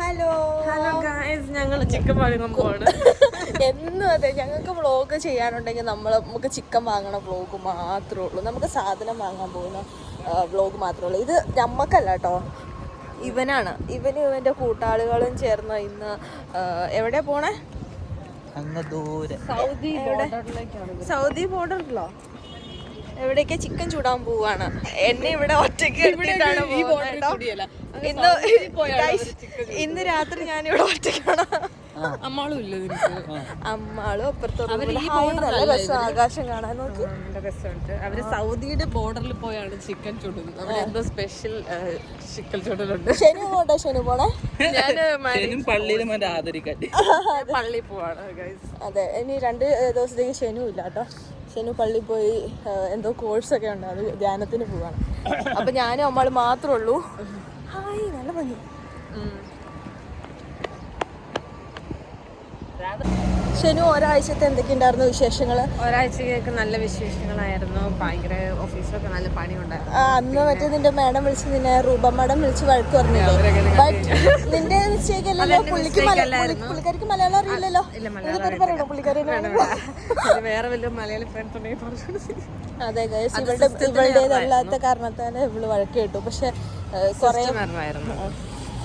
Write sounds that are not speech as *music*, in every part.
Hello hello guys ഞങ്ങൾ chicken വാങ്ങാൻ പോവാണ്. *laughs* എന്നും അതെ. ഞങ്ങൾക്ക് വ്ളോഗ് ചെയ്യാനുണ്ടെങ്കിൽ നമ്മൾ നമുക്ക് ചിക്കൻ വാങ്ങണ വ്ളോഗ് മാത്രമേ ഉള്ളൂ. നമുക്ക് സാധനം വാങ്ങാൻ പോകുന്ന വ്ളോഗ് മാത്രമേ ഉള്ളൂ. ഇത് നമ്മക്കല്ല കേട്ടോ ഇവനാണ്. ഇവനും ഇവന്റെ കൂട്ടാളികളും ചേർന്ന് ഇന്ന് എവിടെ പോണേ? അങ്ങ് ദൂരെ. സൗദി സൗദി ബോർഡറിലോ? എവിടേക്ക് ചിക്കൻ ചൂടാൻ പോവാണ്? എന്നെ ഇവിടെ ഒറ്റയ്ക്ക് ഇവിടെ ഈ കൂടിയല്ല. ഇന്ന് *laughs* ഇന്ന് രാത്രി ഞാൻ ഇവിടെ ഒറ്റയ്ക്കാണ് അമ്മാളും ഇല്ല അമ്മാളും അപ്പുറത്തോട്ട് ആകാശം കാണാൻ നോക്കി. രസമുണ്ട്. അവർ സൗദിയുടെ ബോർഡറിൽ പോയാണ് ചിക്കൻ ചുടുന്നത്. അവിടെ എന്തോ സ്പെഷ്യൽ ചിക്കൻ ചുടലുണ്ട് ശനി പോട്ടെ ശനി പോണേ. ഞാൻ പള്ളിയിലും മറ്റേ ആദരിക്കാൻ. പള്ളി പോവാണ് അതെ ഇനി രണ്ട് ദിവസത്തേക്ക് ശനിയും ഇല്ല കേട്ടോ. ശനു പള്ളി പോയി എന്തോ കോഴ്സൊക്കെ ഉണ്ട്. അത് ധ്യാനത്തിന് പോവാണ്. അപ്പൊ ഞാനും അമ്മൾ മാത്രമേ ഉള്ളൂ. ഹായ് നല്ല ഭംഗി. ശനു ഒരാഴ്ചത്തെ എന്തൊക്കെയുണ്ടായിരുന്നു വിശേഷങ്ങൾ ഒരാഴ്ചയൊക്കെ നല്ല വിശേഷങ്ങളായിരുന്നു. ഭയങ്കര ഓഫീസിലൊക്കെ നല്ല പണി ഉണ്ടായിരുന്നു അന്ന് മറ്റേ നിന്റെ മാഡം വിളിച്ച് നിന്നെ രൂപ മാഡം വിളിച്ച് വഴക്ക് പറഞ്ഞില്ലേ? ബട്ട് നിന്റെ നിശ്ചയിക്കല്ലോ പുള്ളിക്ക് പുള്ളിക്കാരിക്ക് മലയാളം അറിയില്ലല്ലോ. പറയണോ പുള്ളിക്കാരി വേറെ വല്ല മലയാളി ഫ്രണ്ട്സ് ഉണ്ടെങ്കിൽ പറഞ്ഞു അതെ ഇവളുടെ ഇവളുടെ ഇവളുടേതല്ലാത്ത കാരണത്താൽ ഇവൾ വഴക്ക് കേട്ടു. പക്ഷെ കുറെ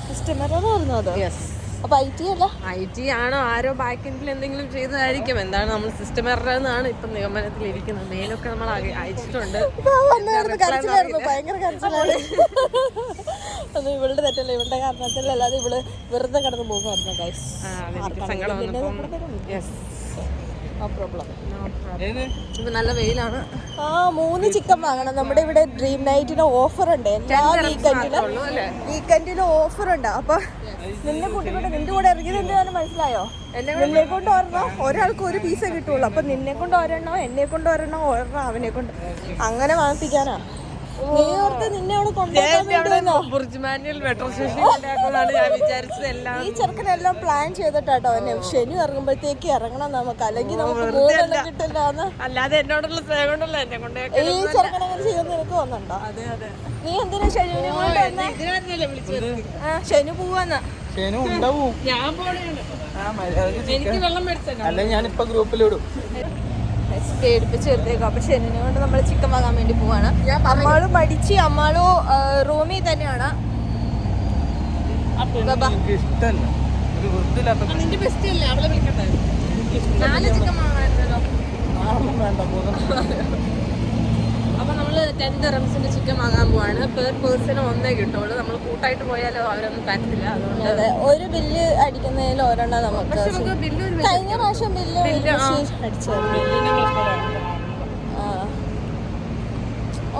കസ്റ്റമർ ആയിരുന്നു അത്? യെസ് അപ്പൊ ഐ ടി അല്ല? ഐ ടി ആണോ ആരോ ബാക്ക് എൻഡിൽ എന്തെങ്കിലും ചെയ്തതായിരിക്കും. എന്താണ് നമ്മൾ സിസ്റ്റം എന്നാണ് ഇപ്പൊ നിഗമനത്തിൽ ഇരിക്കുന്നത്. മെയിലൊക്കെ നമ്മൾ അയ- അയച്ചിട്ടുണ്ട്. കരച്ചിലായിരുന്നു. ഭയങ്കര കരച്ചിലാണ് ഒന്നും ഇവളുടെ തെറ്റല്ല ഇവളുടെ കാരണത്തിൽ അല്ലാതെ ഇവൾ വെറുതെ കടന്നു പോകുമായിരുന്നു ഗൈസ് സങ്കടം നല്ല വെയിലാണ്. ആ മൂന്ന് ചിക്കൻ വാങ്ങണം. നമ്മുടെ ഇവിടെ ഡ്രീം നൈറ്റിന് ഓഫർ ഉണ്ട്. എല്ലാ വീക്കെൻഡിലും അല്ലേ? വീക്കെൻഡിലും ഓഫർ ഉണ്ട്. അപ്പൊ നിന്നെ കൂട്ടിക്കൊണ്ട് നിന്റെ കൂടെ ഇറങ്ങിയത് എന്താണ് മനസ്സിലായോ? നിന്നെ കൊണ്ട് ഒരെണ്ണം ഒരാൾക്ക് ഒരു പീസേ കിട്ടുള്ളൂ. അപ്പൊ നിന്നെ കൊണ്ട് ഒരെണ്ണം എന്നെ കൊണ്ട് ഒരെണ്ണം ഒരെണ്ണം അവനെ കൊണ്ട്. അങ്ങനെ വാങ്ങിപ്പിക്കാനാ. നീ ഓർത്ത് നിന്നെ അവിടെ എല്ലാം. ഈ ചെറുക്കനെല്ലാം പ്ലാൻ ചെയ്തിട്ടാട്ടോ എന്നെ ശനി ഇറങ്ങുമ്പോഴത്തേക്ക് ഇറങ്ങണം നമുക്ക്. അല്ലെങ്കിൽ നമുക്ക് മൂന്നെണ്ണം കിട്ടില്ല എന്ന്. അല്ലാതെ എന്നോടുള്ള സ്നേഹം കൊണ്ടല്ല എന്നെ കൊണ്ട് ഈ ചെറുക്കൻ അങ്ങനെ ചെയ്യുമെന്ന് നിനക്ക് വന്നുണ്ടോ നീ എന്തിനാ ശനി കൊണ്ട് ശനി പോവാന്ന്. ശനും ഉണ്ടാവും. ഞാൻ എനിക്ക് വെള്ളം അല്ലെ ഞാനിപ്പൊ ഗ്രൂപ്പിലിടും പേടിപ്പിച്ച് എടുത്തേക്കും അപ്പൊ ശനിനെ കൊണ്ട് നമ്മൾ ചിക്കൻ വാങ്ങാൻ വേണ്ടി പോവാണ്. അമ്മാളും മടിച്ച് അമ്മാളും റൂമിൽ തന്നെയാണ്. ബാബാ. എനിക്ക് ഇഷ്ടല്ല ഒരു വൃത്തിയില്ലാത്ത നിന്റെ ബെസ്റ്റ് അല്ലേ അവളെ വിളിക്കട്ടെ നാല് ചിക്കൻ വാങ്ങായിരുന്നല്ലോ ടെൻ റംസിന്റെ ചിക്കൻ വാങ്ങാൻ പോവാണ്. പെർ പേഴ്സൺ ഒന്നേ കിട്ടുള്ളൂ. നമ്മൾ കൂട്ടായിട്ട് പോയാലോ അവരൊന്നും തരത്തില്ല. അതുകൊണ്ട് അതെ ഒരു ബില്ല് അടിക്കുന്നതിൽ ഒരെണ്ണം നമുക്ക് പക്ഷെ നമുക്ക് ബില്ല് ഒരു കഴിഞ്ഞ പ്രാവശ്യം ബില്ല്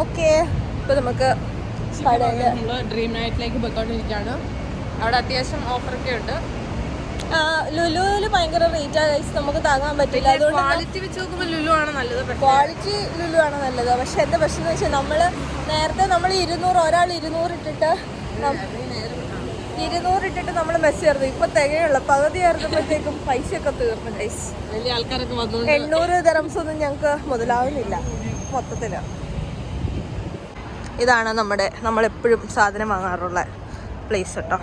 ഓക്കെ. ഇപ്പൊ നമുക്ക് കടയിൽ നമ്മൾ ഡ്രീം നൈറ്റിലേക്ക് പോയിക്കൊണ്ടിരിക്കുകയാണ്. അവിടെ അത്യാവശ്യം ഓഫറൊക്കെ ഉണ്ട്. ആ, ലുലുവിൽ ഭയങ്കര റേറ്റ് ഗൈസ് നമുക്ക് താങ്ങാൻ പറ്റില്ല. അതുകൊണ്ട് ക്വാളിറ്റി വെച്ച് നോക്കുമ്പോൾ ലുലു ആണ് നല്ലത് ക്വാളിറ്റി ലുലു ആണ് നല്ലത്. പക്ഷെ എന്താ പ്രശ്നം എന്ന് വെച്ചാൽ നമ്മൾ നേരത്തെ നമ്മൾ ഇരുന്നൂറ് ഒരാൾ ഇരുന്നൂറ് ഇട്ടിട്ട് ഇരുന്നൂറ് ഇട്ടിട്ട് നമ്മൾ മെസ്സ് ചേർന്നു ഇപ്പൊ തികയുള്ള. പകുതി ചേർന്നപ്പോഴത്തേക്കും ഒക്കെ തീർന്നു ഗൈസ് വലിയ ആൾക്കാരൊക്കെ വന്നു എണ്ണൂറ് ദറംസ് ഒന്നും ഞങ്ങൾക്ക് മുതലാവുന്നില്ല മൊത്തത്തിൽ. ഇതാണ് നമ്മുടെ നമ്മളെപ്പോഴും സാധനം വാങ്ങാറുള്ള പ്ലേസ് കേട്ടോ.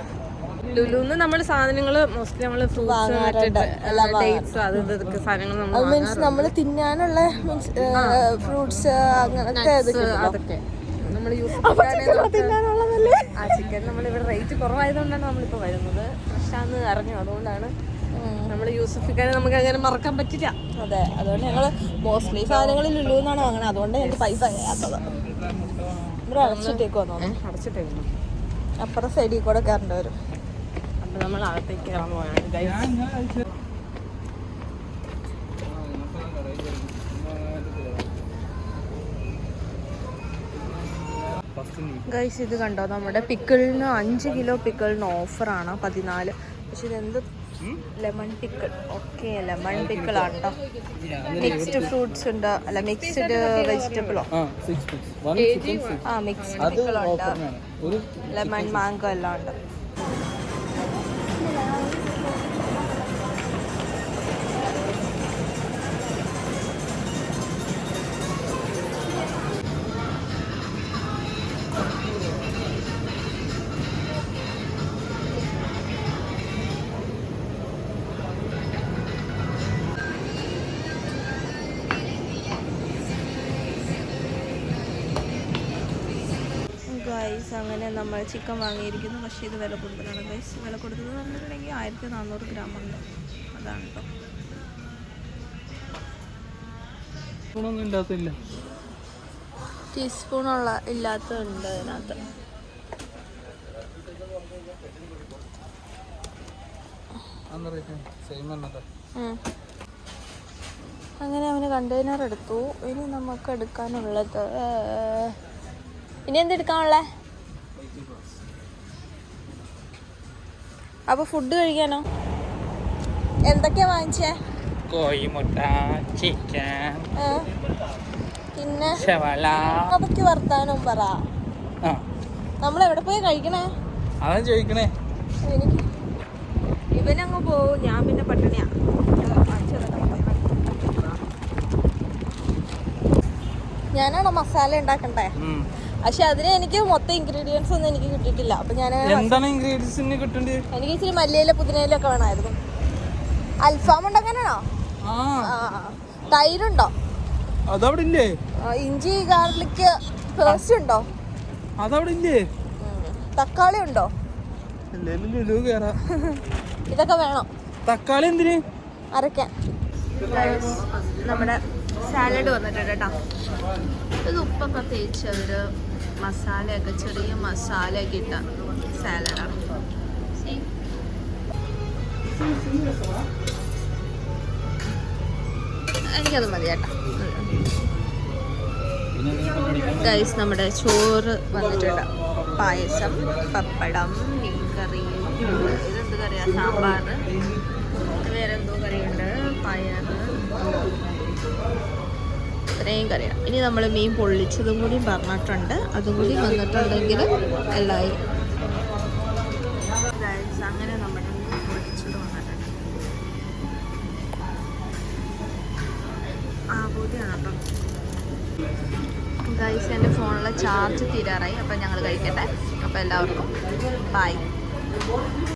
ലുലുന്ന് നമ്മൾ സാധനങ്ങൾ മോസ്റ്റ്ലി നമ്മൾ ഫ്രൂട്ട്സ് അത് ഇതൊക്കെ സാധനങ്ങൾ നമ്മൾ മീൻസ് നമ്മൾ തിന്നാനുള്ള മീൻസ് ഫ്രൂട്ട്സ് അങ്ങനത്തെ അതൊക്കെ. നമ്മൾ യൂസ് ആ ചിക്കൻ നമ്മൾ ഇവിടെ റേറ്റ് കുറവായതുകൊണ്ടാണ് നമ്മളിപ്പോൾ വരുന്നത്. ഫ്രഷാന്ന് അറിഞ്ഞു. അതുകൊണ്ടാണ് നമ്മൾ യൂസഫിക്കാരെ നമുക്ക് അങ്ങനെ മറക്കാൻ പറ്റില്ല. അതെ. അതുകൊണ്ട് ഞങ്ങൾ മോസ്റ്റ്ലി സാധനങ്ങൾ ലുലു എന്നാണ് വാങ്ങണത് അതുകൊണ്ട് എനിക്ക് പൈസ കഴിയാത്തത് ഇവിടെ അടച്ചിട്ടേക്ക് വന്നു അടച്ചിട്ടേക്കുന്നു അപ്പുറം സൈഡിൽ കൂടെ കയറേണ്ടി വരും. അപ്പൊ നമ്മൾ അകത്തേക്ക് കയറാൻ പോയാണ്. ഗൈസ് ഇത് കണ്ടോ? നമ്മുടെ പിക്കിളിന് അഞ്ച് കിലോ പിക്കിളിന് ഓഫറാണ് പതിനാല്. പക്ഷെ ഇതെന്ത് lemon pickle? Okay lemon pickle ആണ് കേട്ടോ മിക്സ്ഡ് ഫ്രൂട്ട്സ് ഉണ്ട്. അല്ല മിക്സ്ഡ് വെജിറ്റബിളോ ആ മിക്സ്ഡ് പിക്കിളുണ്ട് പിക്കിൾ ഉണ്ട്. ഒരു ലെമൺ മാംഗോ എല്ലാം ഉണ്ട്. ഗൈസ് അങ്ങനെ നമ്മൾ ചിക്കൻ വാങ്ങിയിരിക്കുന്നു. പക്ഷേ ഇത് വില കൂടുതലാണ്. ഗൈസ് വില കൊടുത്തത് പറഞ്ഞിട്ടുണ്ടെങ്കിൽ ആയിരത്തി നാനൂറ് ഗ്രാം ഉണ്ട്. അതാണ് കേട്ടോ ഇല്ലാത്തില്ല ടീസ്പൂണുള്ള ഇല്ലാത്തതുണ്ട് അതിനകത്ത്. അങ്ങനെ അവന് കണ്ടെയ്നർ എടുത്തു. ഇനി നമുക്ക് എടുക്കാനുള്ളത് ഇനി എന്തെടുക്കാനുള്ളേ അപ്പൊ ഫുഡ് കഴിക്കാനോ? എന്തൊക്കെയാ വാങ്ങിച്ചേ? കോഴിമുട്ട ചിക്കൻ പിന്നെ? അതൊക്കെ വർത്താനം പറ. നമ്മൾ എവിടെ പോയി കഴിക്കണേ? അതാ ചോദിക്കണേ. ഇവനങ്ങ് പോവും. ഞാൻ പിന്നെ പട്ടിണിയാ. ഞാനാണോ മസാല ഉണ്ടാക്കണ്ടേ. പക്ഷെ അതിന് എനിക്ക് മൊത്തം ഇൻഗ്രീഡിയൻസ് ഒന്നും എനിക്ക് കിട്ടിയിട്ടില്ല. അപ്പൊ ഞാൻ എന്താണ് ഇൻഗ്രീഡിയൻസിന് കിട്ടേണ്ടത് എനിക്ക് ഇച്ചിരി മല്ലിയില പുതിനയില ഒക്കെ വേണമായിരുന്നു. അൽഫാം ഉണ്ടങ്ങനാണോ തൈരുണ്ടോ? അതവിടെ ഇല്ലേ? ഇഞ്ചി ഗാർലിക് പേസ്റ്റ് ഉണ്ടോ? അതവിടെ ഇല്ലേ? തക്കാളി ഉണ്ടോ? ഇതൊക്കെ വേണം. തക്കാളി എന്തിന്? അരക്കാൻ നമ്മുടെ സാലഡ് വന്നിട്ടുണ്ട് കേട്ടോ. ഇത് ഉപ്പൊക്കെ തേച്ച് അവർ മസാലയൊക്കെ ചെറിയ മസാലയൊക്കെ ഇട്ട സാലഡാണ് എനിക്കത് മതി ചേട്ടാ ഗൈസ് നമ്മുടെ ചോറ് വന്നിട്ടുണ്ട്. പായസം പപ്പടം മീൻ കറി ഇതെന്ത് കറിയാ? സാമ്പാർ ഇത്രയും കറിയാണ്. ഇനി നമ്മൾ മീൻ പൊള്ളിച്ചതും കൂടി പറഞ്ഞിട്ടുണ്ട്. അതും കൂടി വന്നിട്ടുണ്ടെങ്കിൽ എല്ലായി അങ്ങനെ നമ്മുടെ മീൻ പൊള്ളിച്ചത് വന്നിട്ടുണ്ട്. ആ ബോധ്യമാണ് കേട്ടോ. ഗൈസ് എന്റെ ഫോണിലെ ചാർജ് തീരാറായി. അപ്പം ഞങ്ങൾ കഴിക്കട്ടെ. അപ്പം എല്ലാവർക്കും ബൈ